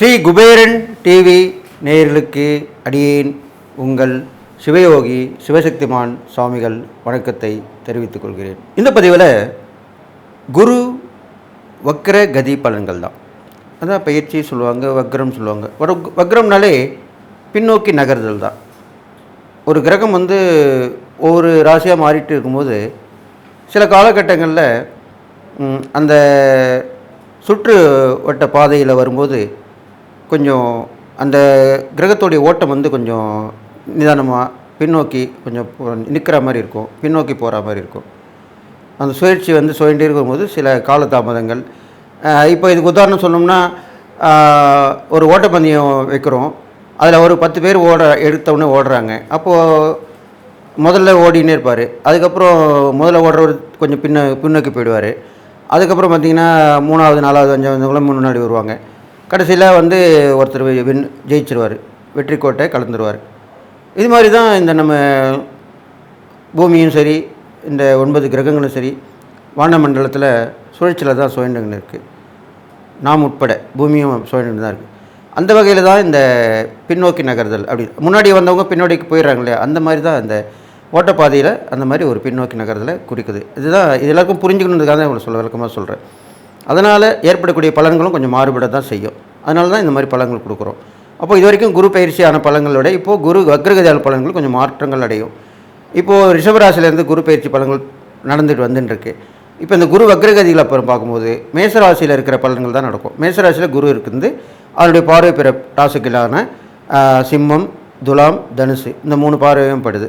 Sri Kuberan TV நேர்களுக்கு அடியேன் உங்கள் சிவயோகி சிவசக்திமான் சுவாமிகள் வணக்கத்தை தெரிவித்துக் கொள்கிறேன். இந்த பதிவில் குரு வக்ர கதி பலன்கள் தான். அதான் பயிற்சி சொல்லுவாங்க வக்ரம் சொல்லுவாங்க. ஒரு வக்ரம்னாலே பின்னோக்கி நகர்தல் தான். ஒரு கிரகம் வந்து ஒவ்வொரு ராசியாக மாறிட்டு இருக்கும்போது சில காலகட்டங்களில் அந்த சுற்று வட்ட பாதையில் வரும்போது கொஞ்சம் அந்த கிரகத்துடைய ஓட்டம் வந்து கொஞ்சம் நிதானமாக பின்னோக்கி கொஞ்சம் நிற்கிற மாதிரி இருக்கும் பின்னோக்கி போகிற மாதிரி இருக்கும். அந்த சுழற்சி வந்து சுழண்டே இருக்கும்போது சில காலதாமதங்கள் இப்போ இதுக்கு உதாரணம் சொன்னோம்னா ஒரு ஓட்டப்பந்தயம் வைக்கிறோம். அதில் ஒரு பத்து பேர் ஓட எடுத்தவுடனே ஓடுறாங்க. அப்போது முதல்ல ஓடினே இருப்பார். அதுக்கப்புறம் முதல்ல ஓடுறவர் கொஞ்சம் பின்ன பின்னோக்கி போயிடுவார். அதுக்கப்புறம் பார்த்தீங்கன்னா மூணாவது நாலாவது அஞ்சாவது முன்னாடி வருவாங்க. கடைசியில் வந்து ஒருத்தர் வின் ஜெயிச்சிருவார். வெற்றி கோட்டை கலந்துருவார். இது மாதிரி தான் இந்த நம்ம பூமியும் சரி இந்த ஒன்பது கிரகங்களும் சரி வானமண்டலத்தில் சுழற்சியில் தான் சுழண்டுன்னு இருக்குது நாம் உட்பட பூமியும் சுழண்டு தான் இருக்குது அந்த வகையில் தான் இந்த பின்னோக்கி நகர்தல் அப்படி. முன்னாடி வந்தவங்க பின்னோடிக்கு போயிடுறாங்களே அந்த மாதிரி தான் இந்த ஓட்டப்பாதையில் அந்த மாதிரி ஒரு பின்னோக்கி நகரத்தில் குறிக்குது. இதுதான் இது எல்லாருக்கும் புரிஞ்சுக்கணுன்றதுக்காக தான் இவ்வளோ சொல்ல விளக்கமாக சொல்கிறேன் அதனால் ஏற்படக்கூடிய பலன்களும் கொஞ்சம் மாறுபட தான் செய்யும். அதனால தான் இந்த மாதிரி பலன்கள் கொடுக்குறோம். அப்போ இது வரைக்கும் குரு பயிற்சியான பலங்களோட இப்போது குரு வக்ரகதியான பலன்கள் கொஞ்சம் மாற்றங்கள் அடையும். இப்போது ரிஷபராசிலேருந்து குரு பயிற்சி பலன்கள் நடந்துட்டு வந்துட்டுருக்கு. இப்போ இந்த குரு வக்ரகதிகள் அப்புறம் பார்க்கும்போது மேசராசியில் இருக்கிற பலன்கள் தான் நடக்கும். மேசராசியில் குரு இருக்குது. அதனுடைய பார்வை பிற ராசிக்கலான சிம்மம் துலாம் தனுசு இந்த மூணு பார்வையும் படுது.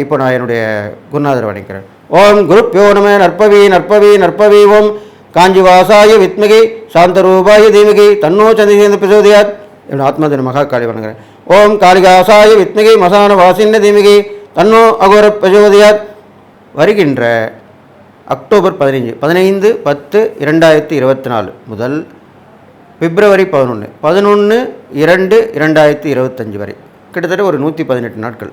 இப்போ நான் என்னுடைய குருநாதர் வணங்குறேன். ஓம் குருப்பியோ நம நற்பவி நற்பவி நற்பவி ஓம். காஞ்சி வாசாய வித்மகி சாந்தரூபாய தீமகி தன்னோ சந்திரேந்திர பிரசோதியாத். என்னோட ஆத்மாதின மகா காளி வணங்குறேன். ஓம் காளிகாசாய வித்மகி மசான வாசின்ன தீமகி தன்னோ அகோர பிரசோதியாத். வருகின்ற அக்டோபர் பதினைஞ்சு பதினைந்து பத்து இரண்டாயிரத்தி இருபத்தி நாலு முதல் பிப்ரவரி பதினொன்று பதினொன்று இரண்டு இரண்டாயிரத்தி இருபத்தஞ்சி வரை. கிட்டத்தட்ட ஒரு நூற்றி பதினெட்டு நாட்கள்.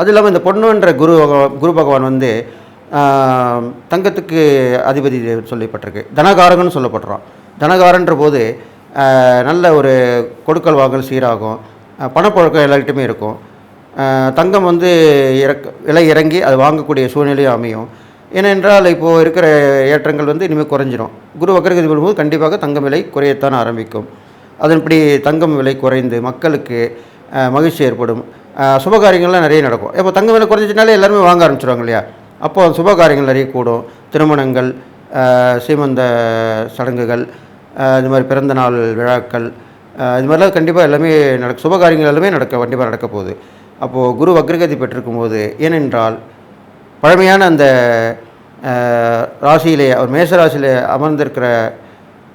அது இல்லாமல் இந்த பொண்ணுன்ற குரு குரு பகவான் வந்து தங்கத்துக்கு அதிபதி சொல்லப்பட்டிருக்கு. தனகாரகன்னு சொல்லப்படுறோம் தனகாரன்ற போது நல்ல ஒரு கொடுக்கல் வாங்கல் சீராகும். பணப்பழக்கம் பணப்புழக்கம் இருக்கும். தங்கம் வந்து இறக்க விலை இறங்கி அது வாங்கக்கூடிய சூழ்நிலையும் அமையும். ஏனென்றால் இப்போது இருக்கிற ஏற்றங்கள் வந்து இனிமேல் குறைஞ்சிரும். குரு வக்கரகதி வரும்போது கண்டிப்பாக தங்கம் விலை குறையத்தான் ஆரம்பிக்கும். அதன்படி தங்கம் விலை குறைந்து மக்களுக்கு மகிழ்ச்சி ஏற்படும். சுபகாரியங்கள்லாம் நிறைய நடக்கும். இப்போ தங்க விலை குறைஞ்சினாலே எல்லாருமே வாங்க ஆரம்பிச்சிருவாங்க இல்லையா? அப்போ சுபகாரியங்கள் நிறைய கூடும். திருமணங்கள் சீமந்த சடங்குகள் இது மாதிரி பிறந்த நாள் விழாக்கள் இது மாதிரிலாம் கண்டிப்பாக எல்லாமே நடக்க சுபகாரியங்கள் எல்லாமே நடக்க கண்டிப்பாக நடக்க போகுது. அப்போது குரு வக்ரகதி பெற்றிருக்கும் போது ஏனென்றால் பழமையான அந்த ராசியிலே அவர் மேச ராசியிலே அமர்ந்திருக்கிற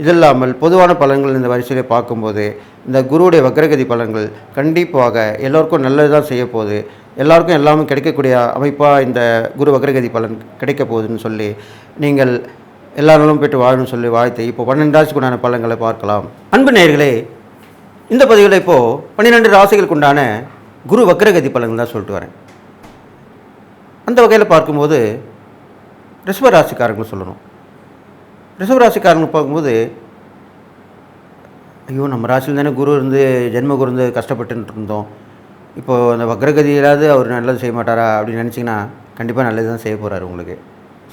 இது இல்லாமல் பொதுவான பலன்கள் இந்த வரிசையிலே பார்க்கும்போது இந்த குருவுடைய வக்ரகதி பலன்கள் கண்டிப்பாக எல்லோருக்கும் நல்லது தான் செய்ய போகுது எல்லாருக்கும் எல்லாமே கிடைக்கக்கூடிய அமைப்பாக இந்த குரு வக்ரகதி பலன் கிடைக்க போகுதுன்னு சொல்லி நீங்கள் எல்லா நாளும் பெற்று வாழணும்னு சொல்லி வாழ்த்து. இப்போ பன்னெண்டு ராசிக்குண்டான பலன்களை பார்க்கலாம். அன்பு நேயர்களே இந்த பதிவில் இப்போது பன்னிரெண்டு ராசிகளுக்கு உண்டான குரு வக்ரகதி பலன்கள் தான் சொல்லிட்டு வரேன். அந்த வகையில் பார்க்கும்போது ரிஷ்வ ராசிக்காரங்களை சொல்லணும். ரிஷபராசிக்காரங்க பார்க்கும்போது ஐயோ நம்ம ராசியில் தானே குரு இருந்து ஜென்ம குரு இருந்து கஷ்டப்பட்டுன்னு இருந்தோம். இப்போது அந்த வக்ரகதியிலாவது அவர் நல்லது செய்ய மாட்டாரா அப்படின்னு நினச்சிங்கன்னா கண்டிப்பாக நல்லது தான் செய்ய போகிறாரு உங்களுக்கு.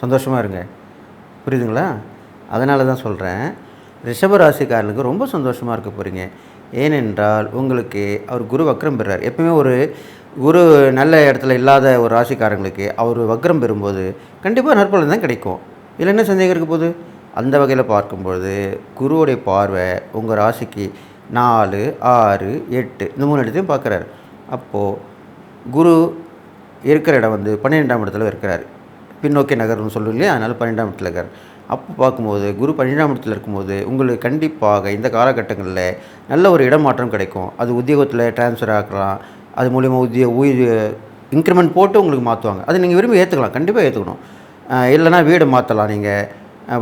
சந்தோஷமாக இருங்க. புரியுதுங்களா? அதனால தான் சொல்கிறேன் ரிஷபராசிக்காரனுக்கு ரொம்ப சந்தோஷமாக இருக்க போகிறீங்க ஏனென்றால் உங்களுக்கு அவர் குரு வக்ரம் பெறார். எப்பவுமே ஒரு குரு நல்ல இடத்துல இல்லாத ஒரு ராசிக்காரங்களுக்கு அவர் வக்ரம் பெறும்போது கண்டிப்பாக நற்பலன் தான் கிடைக்கும். இதில் என்ன சந்தேகம் இருக்க போகுது? அந்த வகையில் பார்க்கும்பொழுது குருவுடைய பார்வை உங்கள் ராசிக்கு நாலு ஆறு எட்டு இந்த மூணு இடத்தையும் பார்க்குறாரு. அப்போது குரு இருக்கிற இடம் வந்து பன்னிரெண்டாம் இடத்துல இருக்கிறார். பின்னோக்கி நகர்னு சொல்லுவோம் இல்லையா? அதனால் பன்னெண்டாம் இடத்துல இருக்கார். அப்போ பார்க்கும்போது குரு பன்னிரெண்டாம் இடத்துல இருக்கும்போது உங்களுக்கு கண்டிப்பாக இந்த காலகட்டங்களில் நல்ல ஒரு இடமாற்றம் கிடைக்கும். அது உத்தியோகத்தில் ட்ரான்ஸ்ஃபர் ஆக்கலாம் அது மூலிமா உத்திய உயிர் இன்க்ரிமெண்ட் போட்டு உங்களுக்கு மாற்றுவாங்க அது நீங்கள் விரும்பி ஏற்றுக்கலாம் கண்டிப்பாக ஏற்றுக்கணும் இல்லைனா இல்லைன்னா வீடு மாற்றலாம் நீங்கள்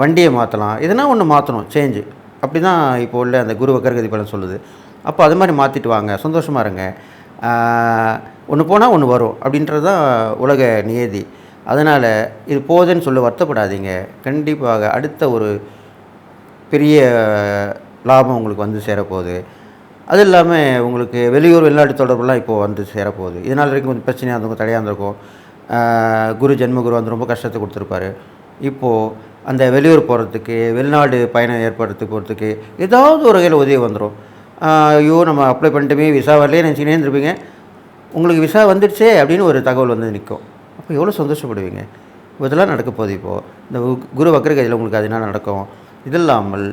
வண்டியை மாற்றலாம் எதனா ஒன்று மாற்றணும் சேஞ்சு அப்படி தான் இப்போ உள்ள அந்த குரு வக்கரகதி பலன் சொல்லுது. அப்போ அது மாதிரி மாற்றிட்டு வாங்க சந்தோஷமாக இருங்க. ஒன்று போனால் ஒன்று வரும் அப்படின்றது தான் உலக நியதி. அதனால் இது போதுன்னு சொல்ல வருத்தப்படாதீங்க. கண்டிப்பாக அடுத்த ஒரு பெரிய லாபம் உங்களுக்கு வந்து சேரப்போகுது. அது இல்லாமல் உங்களுக்கு வெளியூர் வெளிநாட்டு தொடர்புலாம் இப்போது வந்து சேரப்போகுது. இதனால் வரைக்கும் கொஞ்சம் பிரச்சனையாக இருந்திருக்கும் தடையாக இருந்திருக்கும். குரு ஜென்ம குரு வந்து ரொம்ப கஷ்டத்தை கொடுத்துருப்பாரு. இப்போது அந்த வெளியூர் போகிறதுக்கு வெளிநாடு பயணம் ஏற்படுத்தி போகிறதுக்கு ஏதாவது ஒரு வகையில் உதவி வந்துடும் ஐயோ நம்ம அப்ளை பண்ணிட்டுமே விசா வரலையே நினச்சினே இருந்திருப்பீங்க. உங்களுக்கு விசா வந்துடுச்சே அப்படின்னு ஒரு தகவல் வந்து நிற்கும். அப்போ எவ்வளோ சந்தோஷப்படுவீங்க? இதெல்லாம் நடக்க போகுது இப்போது இந்த குரு வக்கரகதியில் உங்களுக்கு அது என்ன நடக்கும்? இது இல்லாமல்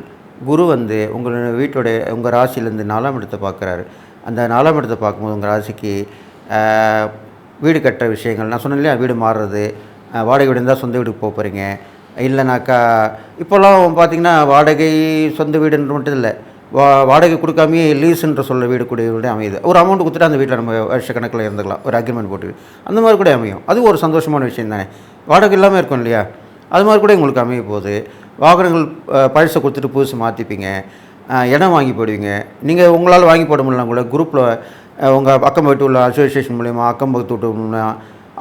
குரு வந்து உங்களுடைய வீட்டோடைய உங்கள் ராசியிலேருந்து நாலாம் இடத்தை பார்க்குறாரு. அந்த நாலாம் இடத்தை பார்க்கும்போது உங்கள் ராசிக்கு வீடு கட்டுற விஷயங்கள் நான் சொன்னேன் இல்லையா வீடு மாறுறது வாடகை வீடு இருந்தால் சொந்த வீட்டுக்கு போக போகிறீங்க இல்லைனாக்கா இப்போல்லாம் பார்த்தீங்கன்னா வாடகை சொந்த வீடுன்ற மட்டும் இல்லை. வா வாடகை கொடுக்காமையே லீஸுன்ற சொல்ல வீடு கூட வீடு அமையுது. ஒரு அமௌண்ட் கொடுத்துட்டு அந்த வீட்டில் நம்ம வருஷ கணக்கில் இருந்துக்கலாம். ஒரு அக்ரிமெண்ட் போட்டு. அந்த மாதிரி கூட அமையும். அது ஒரு சந்தோஷமான விஷயம் தானே. வாடகை இல்லாமல் இருக்கும் இல்லையா? அது மாதிரி கூட உங்களுக்கு அமைய போகுது. வாகனங்கள் பழசை கொடுத்துட்டு புதுசு மாற்றிப்பீங்க இடம் வாங்கி போடுவீங்க. நீங்கள் உங்களால் வாங்கி போட முடியலாம் கூட குரூப்பில் உங்கள் அக்கம் பக்கத்து உள்ள அசோசியேஷன் மூலிமா அக்கம் பக்கத்து வீட்டு மூலிமா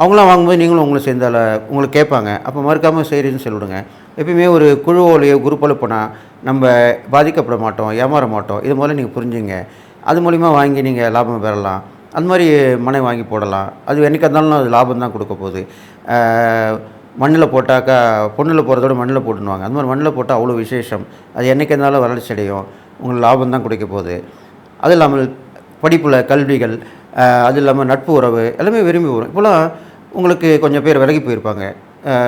அவங்களாம் வாங்கும்போது நீங்களும் உங்களை சேர்ந்தால உங்களை கேட்பாங்க. அப்போ மறுக்காமல் சரின்னு சொல்லிவிடுங்க. எப்பயுமே ஒரு குழுவோலையோ குரூப்பில் போனால் நம்ம பாதிக்கப்பட மாட்டோம் ஏமாற மாட்டோம். இது முதல்ல நீங்கள் புரிஞ்சுங்க. அது மூலிமா வாங்கி நீங்கள் லாபம் பெறலாம். அந்த மாதிரி மனை வாங்கி போடலாம். அது என்றைக்கு இருந்தாலும் அது லாபம் தான் கொடுக்க போகுது. மண்ணில் போட்டாக்கா பொண்ணில் போகிறதோட மண்ணில் போட்டுனுவாங்க அந்த மாதிரி மண்ணில் போட்டால் அவ்வளோ விசேஷம். அது என்றைக்கு இருந்தாலும் வளர்ச்சி அடையும். உங்களுக்கு லாபம் தான் கொடுக்க போகுது. அது இல்லாமல் படிப்பில் கல்விகள் அது இல்லாமல் நட்பு உறவு எல்லாமே விரும்பி வரும். இப்போலாம் உங்களுக்கு கொஞ்சம் பேர் விலகி போயிருப்பாங்க.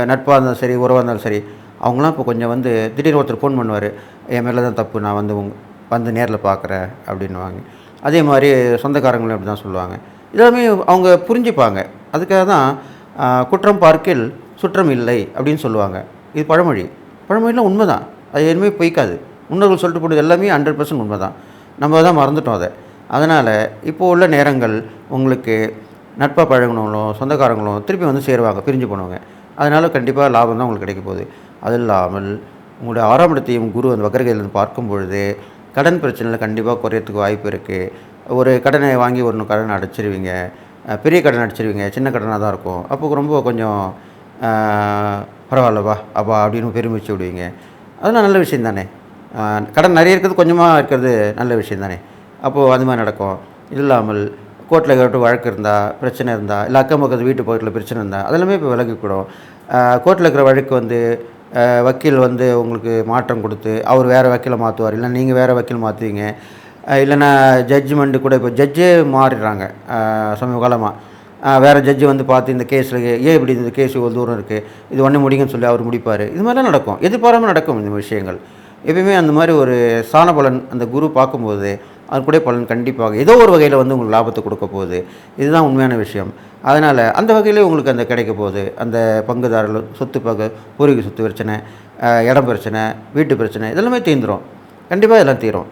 நட்பாக இருந்தாலும் சரி உறவாக இருந்தாலும் சரி. அவங்களாம் இப்போ கொஞ்சம் வந்து திடீர்னு ஒருத்தர் ஃபோன் பண்ணுவார். என் மேலே தான் தப்பு நான் வந்து உங் வந்து நேரில் பார்க்குறேன் அப்படின்னுவாங்க. அதே மாதிரி சொந்தக்காரங்களும் அப்படி தான் சொல்லுவாங்க. இதெல்லாமே அவங்க புரிஞ்சுப்பாங்க. அதுக்காக தான் குற்றம் பார்க்கில் சுற்றம் இல்லை அப்படின்னு சொல்லுவாங்க. இது பழமொழி. பழமொழிலாம் உண்மை தான் அது எதுவுமே பொய்க்காது. முன்னோர்கள் சொல்லிட்டு போனது எல்லாமே ஹண்ட்ரட் பர்சன்ட் உண்மை தான் நம்ம தான் மறந்துட்டோம் அதை. அதனால் இப்போ உள்ள நேரங்கள் உங்களுக்கு நட்பாக பழகினவங்களும் சொந்தக்காரங்களும் திருப்பி வந்து சேருவாங்க பிரிஞ்சு போனவங்க. அதனால் கண்டிப்பாக லாபம் தான் உங்களுக்கு கிடைக்க போகுது. அது இல்லாமல் உங்களுடைய ஆறாம் இடத்தையும் குரு அந்த வக்கரகையிலிருந்து பார்க்கும் பொழுது கடன் பிரச்சனையில் கண்டிப்பாக குறையறதுக்கு வாய்ப்பு இருக்குது ஒரு கடனை வாங்கி ஒரு கடன் அடைச்சிருவீங்க. பெரிய கடன் அடிச்சிருவீங்க. சின்ன கடனாக தான் இருக்கும். அப்போ ரொம்ப கொஞ்சம் பரவாயில்லவா அப்பா அப்படின்னு பெருமிச்சு விடுவீங்க. அதெல்லாம் நல்ல விஷயம் தானே. கடன் நிறைய இருக்கிறது கொஞ்சமாக இருக்கிறது நல்ல விஷயம் தானே. அப்போது அது மாதிரி நடக்கும். இது இல்லாமல் கோர்ட்டில் கேட்டு வழக்கு இருந்தால் பிரச்சனை இருந்தால் இல்லை அக்கம் பக்கத்து வீட்டு பக்கத்தில் பிரச்சனை இருந்தால் அதெல்லாமே இப்போ விலகிக்கூடும். கோர்ட்டில் இருக்கிற வழக்கு வந்து வக்கீல் வந்து உங்களுக்கு மாற்றம் கொடுத்து அவர் வேறு வக்கீலை மாற்றுவார் இல்லை நீங்கள் வேறு வக்கீல் மாற்றுவீங்க இல்லைன்னா ஜட்ஜ்மெண்ட்டு கூட இப்போ ஜட்ஜே மாறிடுறாங்க சமீப காலமாக வேறு ஜட்ஜு வந்து பார்த்து இந்த கேஸில் ஏன் இப்படி இந்த கேஸ் இவ்வளோ தூரம் இருக்குது இது ஒன்று முடியுங்கன்னு சொல்லி அவர் முடிப்பார். இது மாதிரிலாம் நடக்கும். எதிர்பாராமல் நடக்கும் இந்த விஷயங்கள். எப்பயுமே அந்த மாதிரி ஒரு சாணபலன் அந்த குரு பார்க்கும்போது அது பலன் கண்டிப்பாக ஏதோ ஒரு வகையில் வந்து உங்களுக்கு லாபத்தை கொடுக்க போகுது. இதுதான் உண்மையான விஷயம். அதனால் அந்த வகையிலே உங்களுக்கு அந்த கிடைக்க போகுது. அந்த பங்குதாரர்கள் சொத்து பங்கு பூர்வீக சொத்து பிரச்சனை இடம் பிரச்சனை வீட்டு பிரச்சனை இதெல்லாமே தீர்ந்துடும் கண்டிப்பாக இதெல்லாம் தீரும்.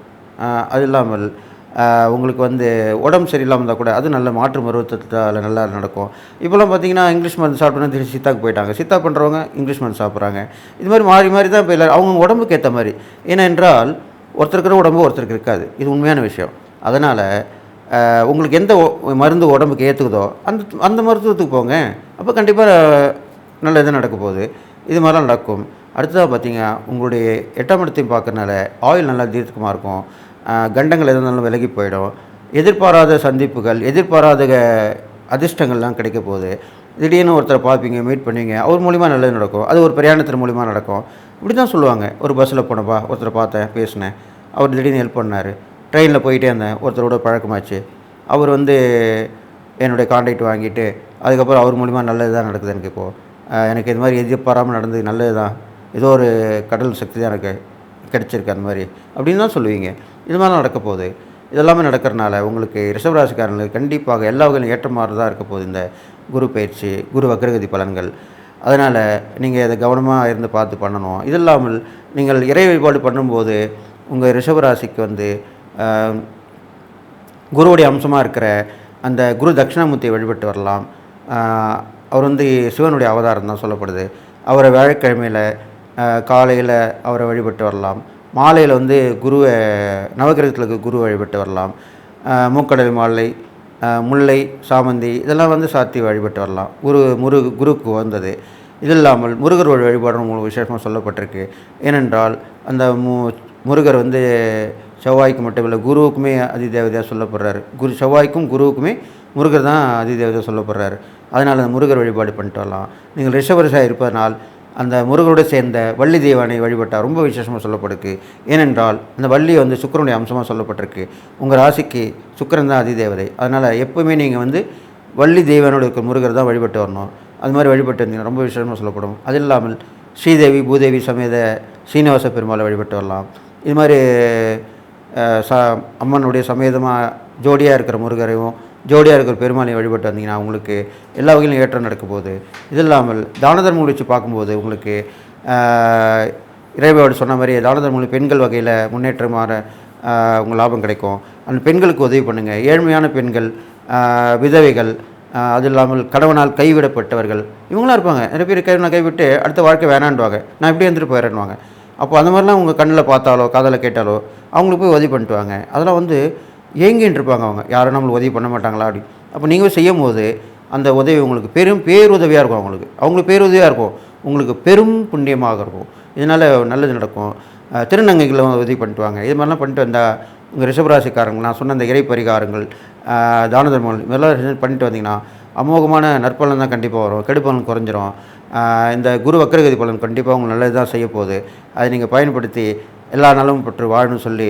அது இல்லாமல் உங்களுக்கு வந்து உடம்பு சரியில்லாமல் இருந்தால் கூட அது நல்ல மாற்று மருத்துவத்தால் நல்லா நடக்கும். இப்போலாம் பார்த்தீங்கன்னா இங்கிலீஷ் மருந்து சாப்பிட்டோன்னா திருச்சி சித்தாக்கு போயிட்டாங்க. சித்தா பண்ணுறவங்க இங்கிலீஷ் மருந்து சாப்பிட்றாங்க. இது மாதிரி மாறி மாறி தான் இப்போ அவங்க உடம்புக்கு ஏற்ற மாதிரி. ஏனென்றால் ஒருத்தருக்கு உடம்பு ஒருத்தருக்கு இருக்காது. இது உண்மையான விஷயம். அதனால் உங்களுக்கு எந்த மருந்து உடம்புக்கு ஏற்றுக்குதோ அந்த அந்த மருத்துவத்துக்கு போங்க. அப்போ கண்டிப்பாக நல்ல இது நடக்க போகுது. இது மாதிரிலாம் நடக்கும். அடுத்ததாக பார்த்தீங்கன்னா உங்களுடைய எட்டாம் இடத்தையும் பார்க்கறனால ஆயில் நல்லா தீர்க்கமாக இருக்கும். கண்டங்கள் எது இருந்தாலும் விலகி போயிடும். எதிர்பாராத சந்திப்புகள் எதிர்பாராத அதிர்ஷ்டங்கள்லாம் கிடைக்க போகுது. திடீர்னு ஒருத்தரை பார்ப்பீங்க மீட் பண்ணுவீங்க. அவர் மூலிமா நல்லது நடக்கும். அது ஒரு பிரயாணத்தின் மூலிமா நடக்கும். இப்படி தான் சொல்லுவாங்க. ஒரு பஸ்ஸில் போனப்பா ஒருத்தரை பார்த்தேன் பேசினேன். அவர் திடீர்னு ஹெல்ப் பண்ணார். ட்ரெயினில் போயிட்டே இருந்தேன். ஒருத்தரோட பழக்கமாச்சு. அவர் வந்து என்னுடைய காண்டாக்ட் வாங்கிட்டு அதுக்கப்புறம் அவர் மூலிமா நல்லது தான் நடக்குது எனக்கு இப்போது எனக்கு இது மாதிரி எதிர்பாராமல் நடந்தது நல்லது தான் ஏதோ ஒரு கடல் சக்தி தான் எனக்கு கிடச்சிருக்கு அந்த மாதிரி. அப்படின்னு தான் சொல்லுவீங்க. இது மாதிரி நடக்க போகுது. இதெல்லாமே நடக்கிறனால உங்களுக்கு ரிஷபராசிக்காரங்களுக்கு கண்டிப்பாக எல்லா வகையிலும் ஏற்றமாறு தான் இருக்க போகுது இந்த குரு பயிற்சி குரு வக்ரகதி பலன்கள். அதனால் நீங்கள் இதை கவனமாக இருந்து பார்த்து பண்ணணும். இது இல்லாமல் நீங்கள் இறை வழிபாடு பண்ணும்போது உங்கள் ரிஷபராசிக்கு வந்து குருவுடைய அம்சமாக இருக்கிற அந்த குரு தட்சிணாமூர்த்தியை வழிபட்டு வரலாம். அவர் வந்து சிவனுடைய அவதாரம் தான் சொல்லப்படுது. அவரை வியாழக்கிழமையில் காலையில் அவரை வழிபட்டு வரலாம். மாலையில் வந்து குருவை நவகிரகத்தில் இருக்க குரு வழிபட்டு வரலாம். மூக்கடல் மாலை முல்லை சாமந்தி இதெல்லாம் வந்து சாத்தி வழிபட்டு வரலாம். குரு முரு குருக்கு வந்தது. இது இல்லாமல் முருகர் வழிபாடு உங்களுக்கு விசேஷமாக சொல்லப்பட்டிருக்கு. ஏனென்றால் அந்த மு முருகர் வந்து செவ்வாய்க்கு மட்டும் இல்லை குருவுக்குமே அதிதேவதையாக சொல்லப்படுறாரு. குரு செவ்வாய்க்கும் குருவுக்குமே முருகர் தான் அதிதேவதையாக சொல்லப்படுறாரு. அதனால் அந்த முருகர் வழிபாடு பண்ணிட்டு வரலாம். நீங்கள் ரிஷபரிசாக இருப்பதனால் அந்த முருகரோடு சேர்ந்த வள்ளி தெய்வானை வழிபட்டால் ரொம்ப விசேஷமாக சொல்லப்படுது ஏனென்றால் அந்த வள்ளி வந்து சுக்கிரனுடைய அம்சமாக சொல்லப்பட்டிருக்கு. உங்கள் ராசிக்கு சுக்கிரன் தான் அதிதேவதை. அதனால் எப்பவுமே நீங்கள் வந்து வள்ளி தெய்வானோட இருக்கிற முருகர் தான் வழிபட்டு வரணும். அது மாதிரி வழிபட்டு இருந்தீங்கன்னா ரொம்ப விசேஷமாக சொல்லப்படும். அது இல்லாமல் ஸ்ரீதேவி பூதேவி சமேத சீனிவாச பெருமாளை வழிபட்டு வரலாம். இது மாதிரி ச அம்மனுடைய சமேதமாக ஜோடியாக இருக்கிற முருகரையும் ஜோடியாக இருக்கிற பெருமாளை வழிபட்டு வந்தீங்கன்னா உங்களுக்கு எல்லா வகையிலும் ஏற்றம் நடக்கும் போகுது. இது இல்லாமல் தான தர்மம் வச்சு பார்க்கும்போது உங்களுக்கு ஆஹ், சொன்ன மாதிரி தான தர்மங்கள் பெண்கள் வகையில் முன்னேற்றமான உங்கள் லாபம் கிடைக்கும். அந்த பெண்களுக்கு உதவி பண்ணுங்கள் ஏழ்மையான பெண்கள் விதவைகள் அது இல்லாமல் கணவனால் கைவிடப்பட்டவர்கள் இவங்களாம் இருப்பாங்க. நிறைய பேர் கை நான் கைவிட்டு அடுத்த வாழ்க்கை வேணான்டுவாங்க நான் இப்படி இருந்துட்டு போயிடுறேன்னுவாங்க. அப்போ அந்த மாதிரிலாம் உங்கள் கண்ணில் பார்த்தாலோ காதில் கேட்டாலோ அவங்களுக்கு போய் உதவி பண்ணிட்டு வாங்க. அதெல்லாம் வந்து ஏங்கின்னு இருப்பாங்க அவங்க. யாரும் நம்மளுக்கு உதவி பண்ண மாட்டாங்களா அப்படி. அப்போ நீங்கள் செய்யும் போது அந்த உதவி உங்களுக்கு பெரும் பேருதவியாக இருக்கும் அவங்களுக்கு. அவங்களுக்கு பேருதவியாக இருக்கும். உங்களுக்கு பெரும் புண்ணியமாக இருக்கும். இதனால் நல்லது நடக்கும். திருநங்கைகளை உதவி பண்ணிட்டு வாங்க. இது மாதிரிலாம் பண்ணிட்டு வந்தால் உங்கள் ரிஷபராசிக்காரங்க நான் சொன்ன அந்த இறை பரிகாரங்கள் தான தர்மங்கள் இதெல்லாம் பண்ணிட்டு வந்தீங்கன்னா அமோகமான நற்பலன் தான் கண்டிப்பாக வரும். கெடுப்பலன் குறைஞ்சிரும். இந்த குரு வக்கரகதி பலன் கண்டிப்பாக உங்களுக்கு நல்லது தான் செய்ய போகுது அதை நீங்கள் பயன்படுத்தி எல்லா நலமும் பெற்று வாழணும்னு சொல்லி